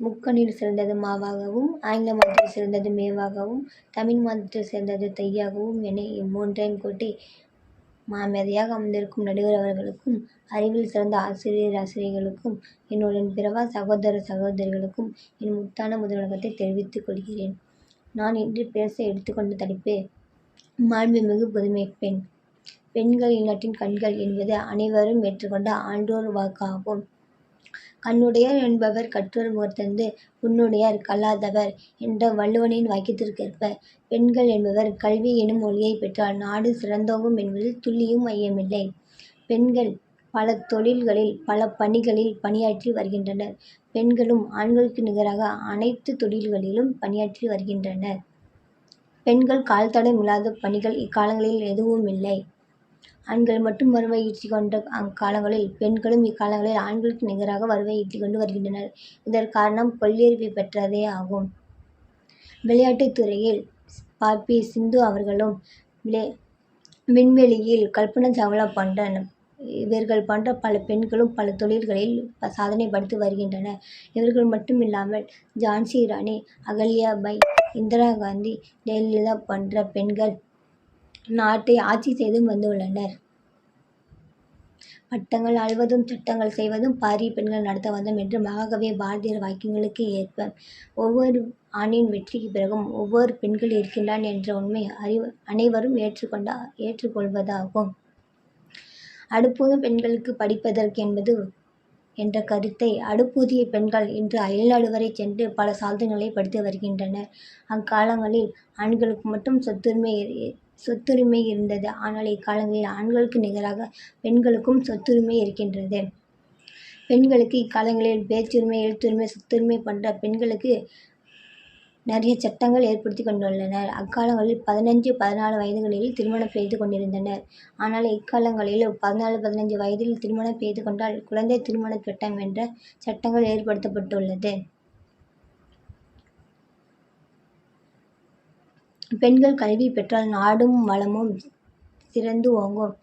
முக்கணியில் சிறந்தது மாவாகவும் ஆங்கில மதத்தில் சிறந்தது மேவாகவும் தமிழ் மதத்தில் சிறந்தது தையாகவும் என இம்மூன்றையும் கூட்டி மாமேதையாக அமர்ந்திருக்கும் நடுவர் அவர்களுக்கும் அறிவில் சிறந்த ஆசிரியர் ஆசிரியர்களுக்கும் என்னுடன் பிறவா சகோதர சகோதரிகளுக்கும் என் முத்தான முதலகத்தை தெரிவித்துக் கொள்கிறேன். நான் இன்று பேச எடுத்துக்கொண்ட தலைப்பு மாண்புமிகு புதுமை பெண். பெண்கள் இந்நாட்டின் கண்கள் என்பது அனைவரும் ஏற்றுக்கொண்ட ஆண்டோர் வாக்காகும். கண்ணுடையார் என்பவர் கற்றோர் முகத்தந்து உன்னுடையார் கல்லாதவர் என்ற வள்ளுவனின் வாக்கியத்திற்கேற்ப பெண்கள் என்பவர் கல்வி எனும் ஒளியைப் பெற்றால் நாடு சிறந்தோங்கும் என்பதில் துள்ளியும் ஐயமில்லை. பெண்கள் பல தொழில்களில் பல பணிகளில் பணியாற்றி வருகின்றனர். பெண்களும் ஆண்களுக்கு நிகராக அனைத்து தொழில்களிலும் பணியாற்றி வருகின்றனர். பெண்கள் கால்தடம் இல்லாத பணிகள் இக்காலங்களில் எதுவும் இல்லை ஆண்கள் மட்டும் வருவாய் ஈட்டிக் கொண்ட அக்காலங்களில் பெண்களும் இக்காலங்களில் ஆண்களுக்கு நிகராக வருவாய் ஈட்டிக் கொண்டு வருகின்றனர். இதற்காரணம் கொள்கையறிவு பெற்றதே ஆகும். விளையாட்டுத் துறையில் ப. பி. சிந்து அவர்களும் விண்வெளியில் கல்பனா சாவ்லா போன்ற இவர்கள் போன்ற பல பெண்களும் பல தொழில்களில் சாதனை படைத்து வருகின்றனர். இவர்கள் மட்டும் இல்லாமல் ஜான்சி ராணி அகல்யா பை இந்திரா காந்தி ஜெயலலிதா போன்ற பெண்கள் நாட்டை ஆட்சி செய்தும் வந்துள்ளனர். பட்டங்கள் அழுவதும் சட்டங்கள் செய்வதும் பாரிய பெண்கள் நடத்த வந்தோம் என்று மகாகவி பாரதியார் வாக்கியங்களுக்கு ஏற்ப ஒவ்வொரு ஆணின் வெற்றிக்கு பிறகும் ஒவ்வொரு பெண்கள் இருக்கின்றான் என்ற உண்மை அனைவரும் ஏற்றுக்கொண்ட ஏற்றுக்கொள்வதாகும் அடுப்பூதும் பெண்களுக்கு படிப்பதற்கு என்பது என்ற கருத்தை அடுப்பூதிய பெண்கள் இன்று அயல்நாடு வரை சென்று பல சாதனைகளை படித்து வருகின்றனர். அக்காலங்களில் ஆண்களுக்கு மட்டும் சொத்துரிமை சொத்துரிமை இருந்தது. ஆனால் இக்காலங்களில் ஆண்களுக்கு நிகராக பெண்களுக்கும் சொத்துரிமை இருக்கின்றது. பெண்களுக்கு இக்காலங்களில் பேச்சுரிமை எழுத்துரிமை சொத்துரிமை போன்ற பெண்களுக்கு நிறைய சட்டங்கள் ஏற்படுத்திக் கொண்டுள்ளனர். அக்காலங்களில் பதினஞ்சு பதினாலு வயதுகளில் திருமணம் செய்து கொண்டிருந்தனர். ஆனால் இக்காலங்களில் பதினாலு பதினஞ்சு வயதில் திருமணம் செய்து கொண்டால் குழந்தை திருமண சட்டம் என்ற சட்டங்கள் ஏற்படுத்தப்பட்டுள்ளது. பெண்கள் கல்வி பெற்றால் நாடும் வளமும் சிறந்து ஓங்கும்.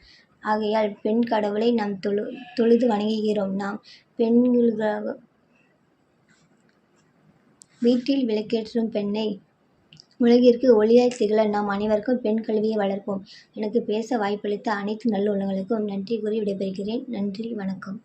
ஆகையால் பெண் கடவுளை நாம் தொழு தொழுது வணங்குகிறோம். நாம் பெண்களுக்காக வீட்டில் விளக்கேற்றும் பெண்ணை உலகிற்கு ஒளியாய் திகழ நாம் அனைவருக்கும் பெண் கல்வியை வளர்ப்போம். எனக்கு பேச வாய்ப்பளித்த அனைத்து நல்லுள்ளங்களுக்கும் நன்றி கூறி விடைபெறுகிறேன். நன்றி வணக்கம்.